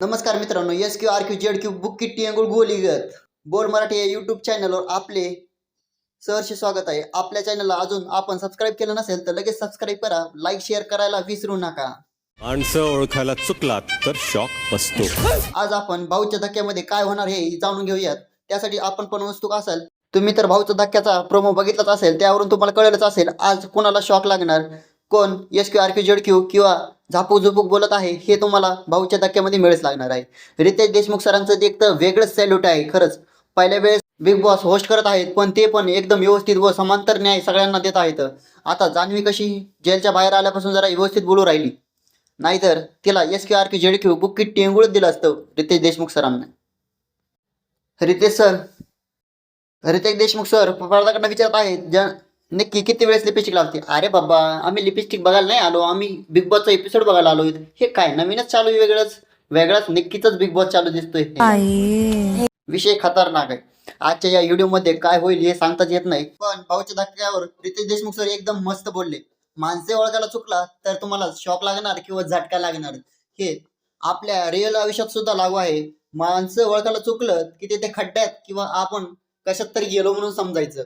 नमस्कार मित्रांनो S Q R Q Z Q book किट्टी अंगुळ गोलीगत बोल मराठी या यूट्यूब चॅनलवर आपले सहर्ष स्वागत आहे. आपल्या चॅनलला अजून आपण सबस्क्राईब केलं नसेल तर लगेच सबस्क्राईब करा लाईक शेअर करायला विसरू नका. माणसं ओळखायला चुकलात तर शॉक बसतो. आज आपण भाऊच्या धक्क्यामध्ये काय होणार हे जाणून घेऊयात. त्यासाठी आपण पण उत्सुक असाल. तुम्ही तर भाऊच्या धक्क्याचा प्रोमो बघितलाच असेल त्यावरून तुम्हाला कळलंच असेल आज कोणाला शॉक लागणार? कोण? S Q R Q Z Q किंवा झापूक झुपूक बोलत आहे हे तुम्हाला भाऊच्या धक्क्यामध्ये मिळच लागणार आहे. रितेश देशमुख सरांचं ते एक तर वेगळंच सॅल्यूट आहे खरंच. पहिल्या वेळेस बिग बॉस होस्ट करत आहेत पण ते पण एकदम व्यवस्थित व समांतर न्याय सगळ्यांना देत आहेत. आता जान्हवी कशी जेलच्या बाहेर आल्यापासून जरा व्यवस्थित बोलू राहिली. नाहीतर तिला S Q R Q Z Q book किट टेंगुळच दिलं असतं रितेश देशमुख सरांना. रितेश सर रितेश देशमुख सर पडदाकडनं विचारत आहेत ज्या नक्की किती वेळेस लिपस्टिक लावते? अरे बाबा आम्ही लिपस्टिक बघायला नाही आलो. आम्ही बिग बॉसचा एपिसोड बघायला आलो हे काय नवीनच चालू आहे वेगळंच? वेगळाच नक्कीच बिग बॉस चालू दिसतोय. विषय खतरनाक आहे. आजच्या या व्हिडिओमध्ये काय होईल हे सांगताच येत नाही. पण भाऊच्या धक्क्यावर रितेश देशमुख सर एकदम मस्त बोलले. माणसे ओळखायला चुकला तर तुम्हाला शॉक लागणार किंवा झटका लागणार? हे आपल्या रिअल आयुष्यात सुद्धा लागू आहे. माणसं ओळखायला चुकलं की ते ते खड्ड्यात किंवा आपण कशात तरी गेलो म्हणून समजायचं.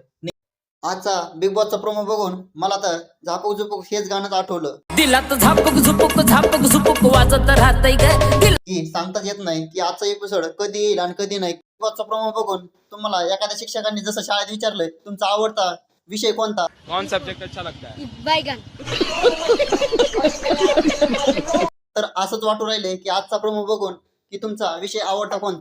आजचा बिग बॉसचा प्रोमो बघून मला तर झापूक झुपूक हेच गाणंच आठवलं. दिलात झापक झुपक झापक झुपक वाजत राहतय दिल की सांगताच येत नाही की आजचा एपिसोड कधी येईल आणि कधी नाही. बॉसचा प्रोमो बघून तुम्हाला एखाद्या शिक्षकांनी जसं शाळेत विचारलंय तुमचा आवडता विषय कोणता? कौन सब्जेक्ट अच्छा लगता है बैगन तर असंच वाटू राहिले की आजचा प्रोमो बघून की तुमचा विषय आवडता कोणता?